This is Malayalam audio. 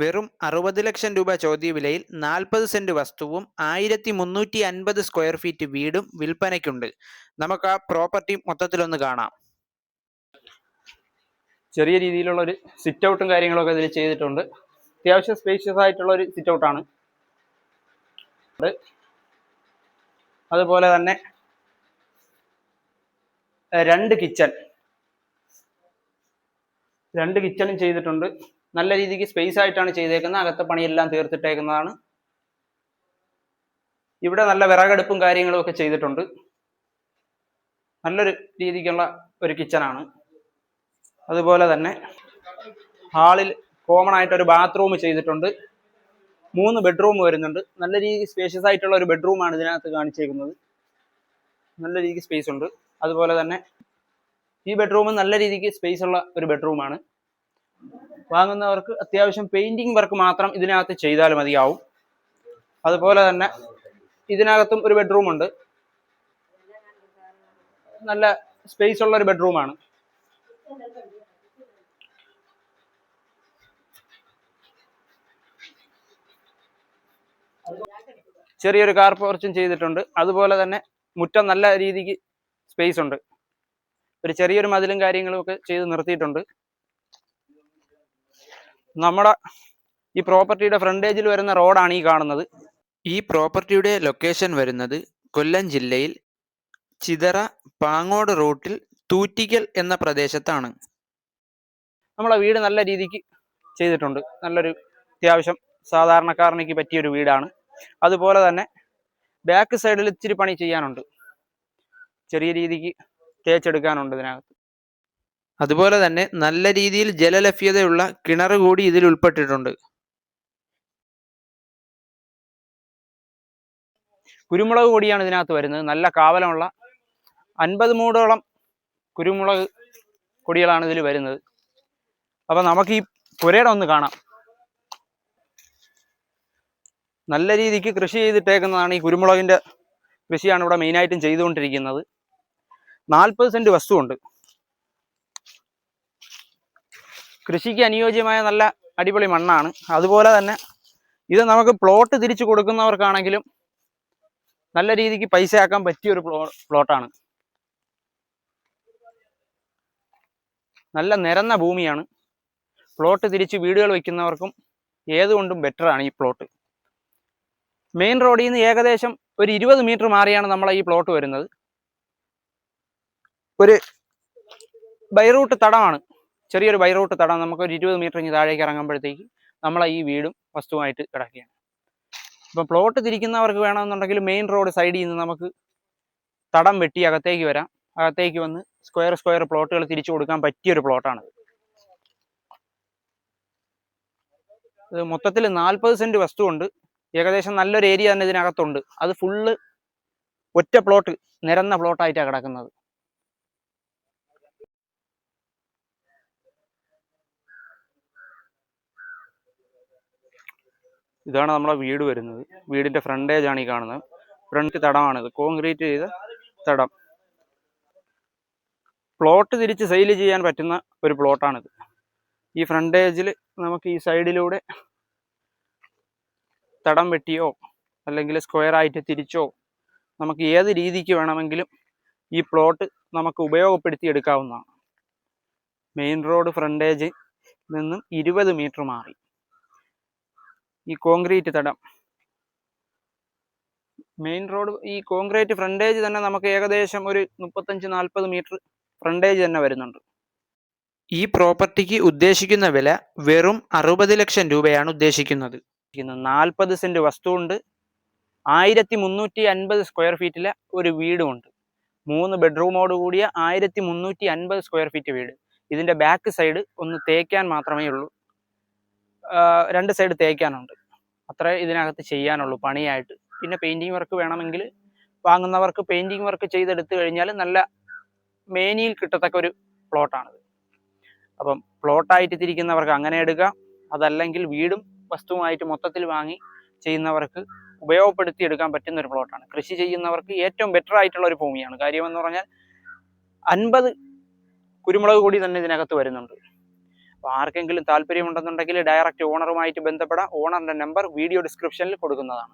വെറും അറുപത് ലക്ഷം രൂപ ചോദ്യ വിലയിൽ നാൽപ്പത് സെന്റ് വസ്തുവും ആയിരത്തി മുന്നൂറ്റി അൻപത് സ്ക്വയർ ഫീറ്റ് വീടും വിൽപ്പനയ്ക്കുണ്ട്. നമുക്ക് ആ പ്രോപ്പർട്ടി മൊത്തത്തിലൊന്ന് കാണാം. ചെറിയ രീതിയിലുള്ള ഒരു സിറ്റ് ഔട്ടും കാര്യങ്ങളൊക്കെ ഇതിൽ ചെയ്തിട്ടുണ്ട്. അത്യാവശ്യം സ്പേഷ്യസ് ആയിട്ടുള്ള ഒരു സിറ്റ് ഔട്ടാണ് അതുപോലെ തന്നെ രണ്ട് കിച്ചൺ രണ്ട് കിച്ചണും ചെയ്തിട്ടുണ്ട്. നല്ല രീതിക്ക് സ്പേസ് ആയിട്ടാണ് ചെയ്തേക്കുന്നത്. അകത്തെ പണിയെല്ലാം തീർത്തിട്ടേക്കുന്നതാണ്. ഇവിടെ നല്ല വിറകടുപ്പും കാര്യങ്ങളും ഒക്കെ ചെയ്തിട്ടുണ്ട്. നല്ലൊരു രീതിക്കുള്ള ഒരു കിച്ചണാണ് അതുപോലെ തന്നെ ഹാളിൽ കോമൺ ആയിട്ട് ഒരു ബാത്റൂം ചെയ്തിട്ടുണ്ട്. മൂന്ന് ബെഡ്റൂം വരുന്നുണ്ട്. നല്ല രീതിക്ക് സ്പേഷ്യസ് ആയിട്ടുള്ള ഒരു ബെഡ്റൂമാണ് ഇതിനകത്ത് കാണിച്ചേക്കുന്നത്. നല്ല രീതിക്ക് സ്പേസ് ഉണ്ട്. അതുപോലെ തന്നെ ഈ ബെഡ്റൂം നല്ല രീതിക്ക് സ്പേസ് ഉള്ള ഒരു ബെഡ്റൂമാണ് വാങ്ങുന്നവർക്ക് അത്യാവശ്യം പെയിന്റിംഗ് വർക്ക് മാത്രം ഇതിനകത്ത് ചെയ്താൽ മതിയാവും. അതുപോലെ തന്നെ ഇതിനകത്തും ഒരു ബെഡ്റൂം ഉണ്ട്. നല്ല സ്പേസ് ഉള്ള ഒരു ബെഡ്റൂമാണ് ചെറിയൊരു കാർ പോർച്ചും ചെയ്തിട്ടുണ്ട്. അതുപോലെ തന്നെ മുറ്റം നല്ല രീതിക്ക് സ്പേസ് ഉണ്ട്. ഒരു ചെറിയൊരു മതിലും കാര്യങ്ങളും ഒക്കെ ചെയ്ത് നിർത്തിയിട്ടുണ്ട്. നമ്മുടെ ഈ പ്രോപ്പർട്ടിയുടെ ഫ്രണ്ടേജിൽ വരുന്ന റോഡാണ് ഈ കാണുന്നത്. ഈ പ്രോപ്പർട്ടിയുടെ ലൊക്കേഷൻ വരുന്നത് കൊല്ലം ജില്ലയിൽ ചിതറ പാങ്ങോട് റൂട്ടിൽ തൂറ്റിക്കൽ എന്ന പ്രദേശത്താണ്. നമ്മളെ വീട് നല്ല രീതിക്ക് ചെയ്തിട്ടുണ്ട്. നല്ലൊരു അത്യാവശ്യം സാധാരണക്കാരനേക്ക് പറ്റിയൊരു വീടാണ്. അതുപോലെ തന്നെ ബാക്ക് സൈഡിൽ ഇച്ചിരി പണി ചെയ്യാനുണ്ട്. ചെറിയ രീതിക്ക് തേച്ചെടുക്കാനുണ്ട് ഇതിനകത്ത്. അതുപോലെ തന്നെ നല്ല രീതിയിൽ ജലലഭ്യതയുള്ള കിണർ കൂടി ഇതിൽ ഉൾപ്പെട്ടിട്ടുണ്ട്. കുരുമുളക് പൊടിയാണ് ഇതിനകത്ത് വരുന്നത്. നല്ല കാവലമുള്ള അൻപത് മൂടോളം കുരുമുളക് കൊടികളാണ് ഇതിൽ വരുന്നത്. അപ്പൊ നമുക്ക് ഈ പുരയുടെ ഒന്ന് കാണാം. നല്ല രീതിക്ക് കൃഷി ചെയ്തിട്ടേക്കുന്നതാണ് ഈ കുരുമുളകിന്റെ കൃഷിയാണ് ഇവിടെ മെയിനായിട്ടും ചെയ്തുകൊണ്ടിരിക്കുന്നത്. നാൽപ്പത് സെന്റ് വസ്തുവുണ്ട്. കൃഷിക്ക് അനുയോജ്യമായ നല്ല അടിപൊളി മണ്ണാണ്. അതുപോലെ തന്നെ ഇത് നമുക്ക് പ്ലോട്ട് തിരിച്ചു കൊടുക്കുന്നവർക്കാണെങ്കിലും നല്ല രീതിക്ക് പൈസ ആക്കാൻ പറ്റിയ ഒരു പ്ലോ പ്ലോട്ടാണ് നല്ല നിരന്ന ഭൂമിയാണ്. പ്ലോട്ട് തിരിച്ച് വീടുകൾ വയ്ക്കുന്നവർക്കും ഏതുകൊണ്ടും ബെറ്ററാണ് ഈ പ്ലോട്ട് മെയിൻ റോഡിൽ നിന്ന് ഏകദേശം ഒരു ഇരുപത് മീറ്റർ മാറിയാണ് നമ്മൾ ഈ പ്ലോട്ട് വരുന്നത്. ഒരു ബൈറൂട്ട് തടമാണ്. ചെറിയൊരു ബൈറൂട്ട് തടം നമുക്ക് ഒരു ഇരുപത് മീറ്റർ ഇങ്ങ് താഴേക്ക് ഇറങ്ങുമ്പോഴത്തേക്ക് നമ്മളെ ഈ വീടും വസ്തുവായിട്ട് കിടക്കുകയാണ്. ഇപ്പം പ്ലോട്ട് തിരിക്കുന്നവർക്ക് വേണമെന്നുണ്ടെങ്കിൽ മെയിൻ റോഡ് സൈഡിൽ നിന്ന് നമുക്ക് തടം വെട്ടി അകത്തേക്ക് വരാം. അകത്തേക്ക് വന്ന് സ്ക്വയർ സ്ക്വയർ പ്ലോട്ടുകൾ തിരിച്ചു കൊടുക്കാൻ പറ്റിയൊരു പ്ലോട്ടാണ് ഇത് മൊത്തത്തിൽ നാൽപ്പത് സെന്റ് വസ്തുവുണ്ട് ഏകദേശം നല്ലൊരു ഏരിയ തന്നെ ഇതിനകത്തുണ്ട്. അത് ഫുള്ള് ഒറ്റ പ്ലോട്ട് നിരന്ന പ്ലോട്ടായിട്ടാണ് കിടക്കുന്നത്. ഇതാണ് നമ്മുടെ വീട് വരുന്നത്. വീടിന്റെ ഫ്രണ്ടേജ് ആണ് ഈ കാണുന്നത്. ഫ്രണ്ട് തടമാണിത്. കോൺക്രീറ്റ് ചെയ്ത തടം. പ്ലോട്ട് തിരിച്ച് സെയിൽ ചെയ്യാൻ പറ്റുന്ന ഒരു പ്ലോട്ടാണിത് ഈ ഫ്രണ്ടേജിൽ നമുക്ക് ഈ സൈഡിലൂടെ തടം വെട്ടിയോ അല്ലെങ്കിൽ സ്ക്വയർ ആയിട്ട് തിരിച്ചോ നമുക്ക് ഏത് രീതിക്ക് വേണമെങ്കിലും ഈ പ്ലോട്ട് നമുക്ക് ഉപയോഗപ്പെടുത്തി എടുക്കാവുന്നതാണ്. മെയിൻ റോഡ് ഫ്രണ്ടേജ് നിന്നും ഇരുപത് മീറ്റർ മാറി. ഈ കോൺക്രീറ്റ് തടം. മെയിൻ റോഡ് ഈ കോൺക്രീറ്റ് ഫ്രണ്ടേജ് തന്നെ നമുക്ക് ഏകദേശം ഒരു മുപ്പത്തഞ്ച് നാൽപ്പത് മീറ്റർ ഫ്രണ്ടേജ് തന്നെ വരുന്നുണ്ട്. ഈ പ്രോപ്പർട്ടിക്ക് ഉദ്ദേശിക്കുന്ന വില വെറും അറുപത് ലക്ഷം രൂപയാണ് ഉദ്ദേശിക്കുന്നത്. നാൽപ്പത് സെന്റ് വസ്തുവുണ്ട്. ആയിരത്തി മുന്നൂറ്റി അൻപത് സ്ക്വയർ ഫീറ്റിലെ ഒരു വീടുമുണ്ട്. മൂന്ന് ബെഡ്റൂമോട് കൂടിയ ആയിരത്തി മുന്നൂറ്റി അൻപത് സ്ക്വയർ ഫീറ്റ് വീട്. ഇതിന്റെ ബാക്ക് സൈഡ് ഒന്ന് തേക്കാൻ മാത്രമേ ഉള്ളൂ. രണ്ട് സൈഡ് തേക്കാനുണ്ട്. അത്രേ ഇതിനകത്ത് ചെയ്യാനുള്ളൂ പണിയായിട്ട്. പിന്നെ പെയിന്റിങ് വർക്ക് വേണമെങ്കിൽ വാങ്ങുന്നവർക്ക് പെയിന്റിങ് വർക്ക് ചെയ്തെടുത്തു കഴിഞ്ഞാൽ നല്ല മേനിയിൽ കിട്ടത്തക്ക ഒരു പ്ലോട്ടാണിത് അപ്പം പ്ലോട്ടായിട്ട് തിരിക്കുന്നവർക്ക് അങ്ങനെ എടുക്കാം അതല്ലെങ്കിൽ വീടും വസ്തുവുമായിട്ട് മൊത്തത്തിൽ വാങ്ങി ചെയ്യുന്നവർക്ക് ഉപയോഗപ്പെടുത്തി എടുക്കാൻ പറ്റുന്ന ഒരു പ്ലോട്ടാണ് കൃഷി ചെയ്യുന്നവർക്ക് ഏറ്റവും ബെറ്റർ ആയിട്ടുള്ള ഒരു ഭൂമിയാണ്. കാര്യമെന്ന് പറഞ്ഞാൽ അൻപത് കുരുമുളക് കൂടി തന്നെ ഇതിനകത്ത് വരുന്നുണ്ട്. അപ്പോൾ ആർക്കെങ്കിലും താല്പര്യമുണ്ടെന്നുണ്ടെങ്കിൽ ഡയറക്റ്റ് ഓണറുമായിട്ട് ബന്ധപ്പെടാം. ഓണറിന്റെ നമ്പർ വീഡിയോ ഡിസ്ക്രിപ്ഷനിൽ കൊടുക്കുന്നതാണ്.